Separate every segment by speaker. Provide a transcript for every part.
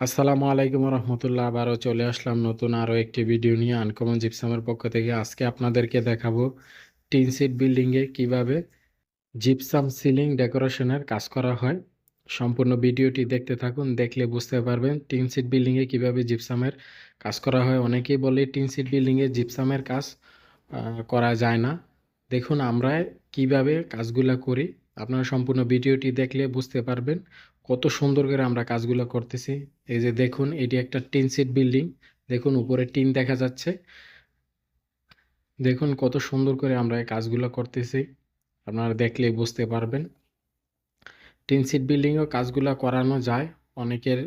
Speaker 1: আসসালামু আলাইকুম রহমতুল্লাহ। আবারও চলে আসলাম নতুন আরও একটি ভিডিও নিয়ে আনকমন জিপসামের পক্ষ থেকে। আজকে আপনাদেরকে দেখাবো টিন সিট বিল্ডিংয়ে কীভাবে জিপসাম সিলিং ডেকোরেশনের কাজ করা হয়। সম্পূর্ণ ভিডিওটি দেখতে থাকুন, দেখলে বুঝতে পারবেন টিন সিট বিল্ডিংয়ে কীভাবে জিপসামের কাজ করা হয়। অনেকেই বলে টিন সিট বিল্ডিংয়ে জিপসামের কাজ করা যায় না। দেখুন, আমরা কীভাবে কাজগুলা করি। আপনারা সম্পূর্ণ ভিডিওটি দেখলে বুঝতে পারবেন। কত সুন্দর করে আমরা কাজগুলো করতেছি। এই যে দেখুন, এটি একটা টিন সিট বিল্ডিং। দেখুন, উপরে টিন দেখা যাচ্ছে। দেখুন, কত সুন্দর করে আমরা এই কাজগুলো করতেছি। আপনারা দেখলে বুঝতে পারবেন। টিন সিট বিল্ডিংয়েও কাজগুলো করানো যায়। অনেকের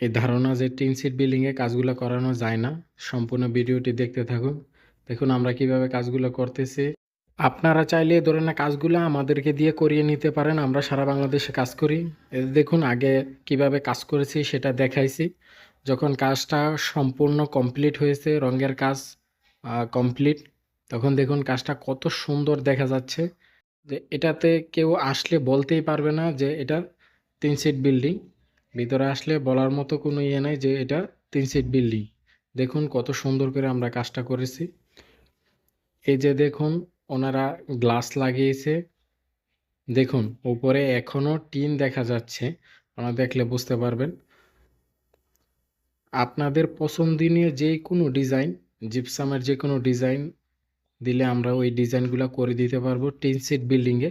Speaker 1: এই ধারণা যে টিন সিট বিল্ডিংয়ে কাজগুলো করানো যায় না। সম্পূর্ণ ভিডিওটি দেখতে থাকুন। দেখুন, আমরা কীভাবে কাজগুলো করতেছি। আপনারা চাইলে এই ধরনের কাজগুলো আমাদেরকে দিয়ে করিয়ে নিতে পারেন, আমরা সারা বাংলাদেশে কাজ করি। দেখুন, আগে কীভাবে কাজ করেছি সেটা দেখাইছি। যখন কাজটা সম্পূর্ণ কমপ্লিট হয়েছে, রঙের কাজ কমপ্লিট, তখন দেখুন কাজটা কত সুন্দর দেখা যাচ্ছে। যে এটাতে কেউ আসলে বলতেই পারবে না যে এটা তিন সিট বিল্ডিং। ভিতরে আসলে বলার মতো কোনো ইয়ে নাই যে এটা তিন সিট বিল্ডিং। দেখুন কত সুন্দর করে আমরা কাজটা করেছি। এই যে দেখুন ওনারা গ্লাস লাগিয়েছে। দেখুন, উপরে এখনও টিন দেখা যাচ্ছে। আপনারা দেখলে বুঝতে পারবেন। আপনাদের পছন্দনীয় যে কোনো ডিজাইন, জিপসামের যে কোনো ডিজাইন দিলে আমরা ওই ডিজাইনগুলো করে দিতে পারব টিন সিট বিল্ডিংয়ে।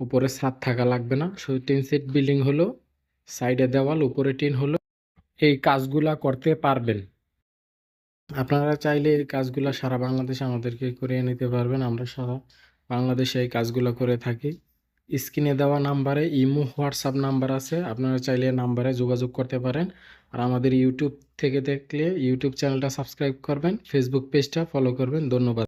Speaker 1: উপরে ছাদ থাকা লাগবে না। শুধু টিন সিট বিল্ডিং হলো, সাইডে দেওয়াল, উপরে টিন হলো। এই কাজগুলা করতে পারবেন। আপনারা চাইলে এই কাজগুলো সারা বাংলাদেশে আমাদেরকে করিয়ে নিতে পারবেন। আমরা সারা বাংলাদেশে এই কাজগুলো করে থাকি। স্ক্রিনে দেওয়া নাম্বারে ইমো, হোয়াটসঅ্যাপ নাম্বার আছে। আপনারা চাইলে নাম্বারে যোগাযোগ করতে পারেন। আর আমাদের ইউটিউব থেকে দেখলে ইউটিউব চ্যানেলটা সাবস্ক্রাইব করবেন, ফেসবুক পেজটা ফলো করবেন। ধন্যবাদ।